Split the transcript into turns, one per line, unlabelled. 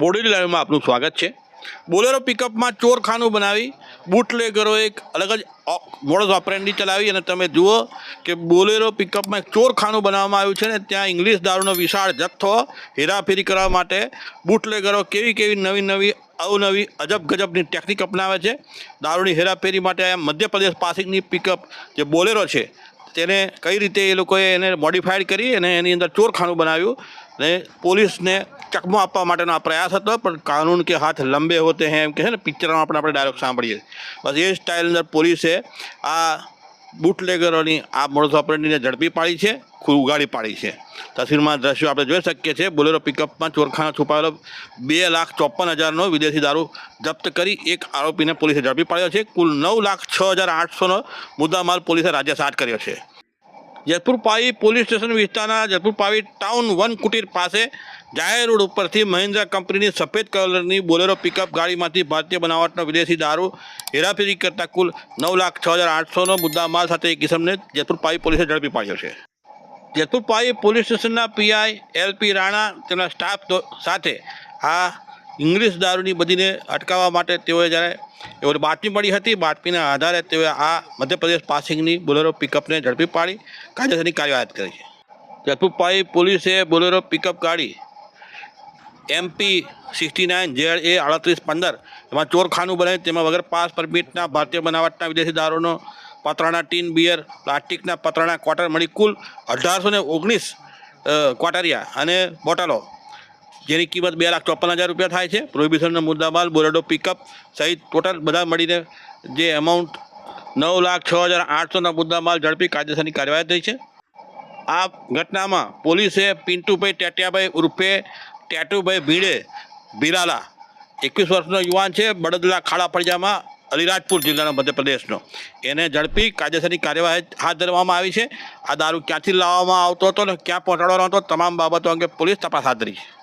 બોડેલી લાઈવમાં આપનું સ્વાગત છે. બોલેરો પિકઅપમાં ચોરખાનું બનાવી બુટલેગરો એક અલગ જ મોડસ ઓપરેન્ડી ચલાવી અને તમે જુઓ કે બોલેરો પિકઅપમાં એક ચોરખાનું બનાવવામાં આવ્યું છે ને ત્યાં ઇંગ્લિશ દારૂનો વિશાળ જથ્થો હેરાફેરી કરવા માટે બુટલેગરો કેવી કેવી નવી નવી અવનવી અજબ ગજબની ટેકનિક અપનાવે છે. દારૂની હેરાફેરી માટે મધ્યપ્રદેશ પાસેની પિકઅપ જે બોલેરો છે તેને કઈ રીતે એ લોકોએ એને મોડિફાઈડ કરી અને એની અંદર ચોરખાનું બનાવ્યું અને પોલીસને ચકમો આપવા માટેનો આ પ્રયાસ હતો, પણ કાનૂન કે હાથ લંબે હોતે હે એમ કહે ને પિક્ચરમાં આપણે આપણે ડાયલોગ સાંભળીએ. બસ એ સ્ટાઇલ અંદર પોલીસે આ બુટલેગરોની આ મોડસ ઓપરેન્ડીને ઝડપી પાડી છે ઉગાડી પાડી છે. તસવીરમાં દ્રશ્યો આપણે જોઈ શકીએ છીએ, બોલેરો પિકઅપમાં ચોરખાનો છુપાયેલો બે લાખ ચોપન હજારનો વિદેશી દારૂ જપ્ત કરી એક આરોપીને પોલીસે ઝડપી પાડ્યો છે. કુલ નવ લાખ છ હજાર આઠસોનો મુદ્દામાલ પોલીસે રાજ્ય સાત કર્યો છે. જેતપુર પાવી પોલીસ સ્ટેશન વિસ્તારના જયપુર પાવી ટાઉન વન કુટીર પાસે જાહેર રોડ ઉપરથી મહિન્દ્રા કંપનીની સફેદ કલરની બોલેરો પિકઅપ ગાડીમાંથી ભારતીય બનાવટનો વિદેશી દારૂ હેરાફેરી કરતા કુલ નવ લાખ છ હજાર આઠસોનો મુદ્દામાલ સાથે એક કિસમને જેતપુર પાવી પોલીસે ઝડપી પાડ્યો છે. જેતપુર પાવી પોલીસ સ્ટેશનના પીઆઈ એલપી રાણા તેમના સ્ટાફ સાથે આ ઇંગ્લિશ દારૂની બધીને અટકાવવા માટે તેઓએ જ્યારે એવો બાતમી મળી હતી, બાતમીના આધારે તેઓએ આ મધ્યપ્રદેશ પાસિંગની બોલેરો પિકઅપને ઝડપી પાડી, કાયદેસરની કાર્યવાહી કરી છે. ઝડપી પોલીસે બોલેરો પિકઅપ ગાડી MP sixty nine Z A આડત્રીસ પંદર એમાં ચોરખાનું બને તેમાં વગર પાસ પરમિટના ભારતીય બનાવટના વિદેશી દારૂનો પતરાના ટીન બિયર, પ્લાસ્ટિકના પતરાના ક્વાર્ટર મળી કુલ અઢારસો ને ઓગણીસ ક્વાટરિયા અને બોટલો જેની કિંમત બે લાખ ચોપન હજાર રૂપિયા થાય છે. પ્રોહિબિશનનો મુદ્દામાલ બોલેડો પિકઅપ સહિત ટોટલ બધા મળીને જે એમાઉન્ટ નવ લાખ છ હજાર આઠસોના મુદ્દામાલ ઝડપી કાયદેસરની કાર્યવાહી થઈ છે. આ ઘટનામાં પોલીસે પિન્ટુભાઈ ટેટિયાભાઈ ઉર્ફે ટેટુભાઈ ભીડે બિરાલા એકવીસ વર્ષનો યુવાન છે, બળદલા ખાડા ફળિયામાં અલીરાજપુર જિલ્લાનો મધ્યપ્રદેશનો. એને ઝડપી કાયદેસરની કાર્યવાહી હાથ ધરવામાં આવી છે. આ દારૂ ક્યાંથી લાવવામાં આવતો હતો ને ક્યાં પહોંચાડવાનો હતો તમામ બાબતો અંગે પોલીસ તપાસ હાથ ધરી છે.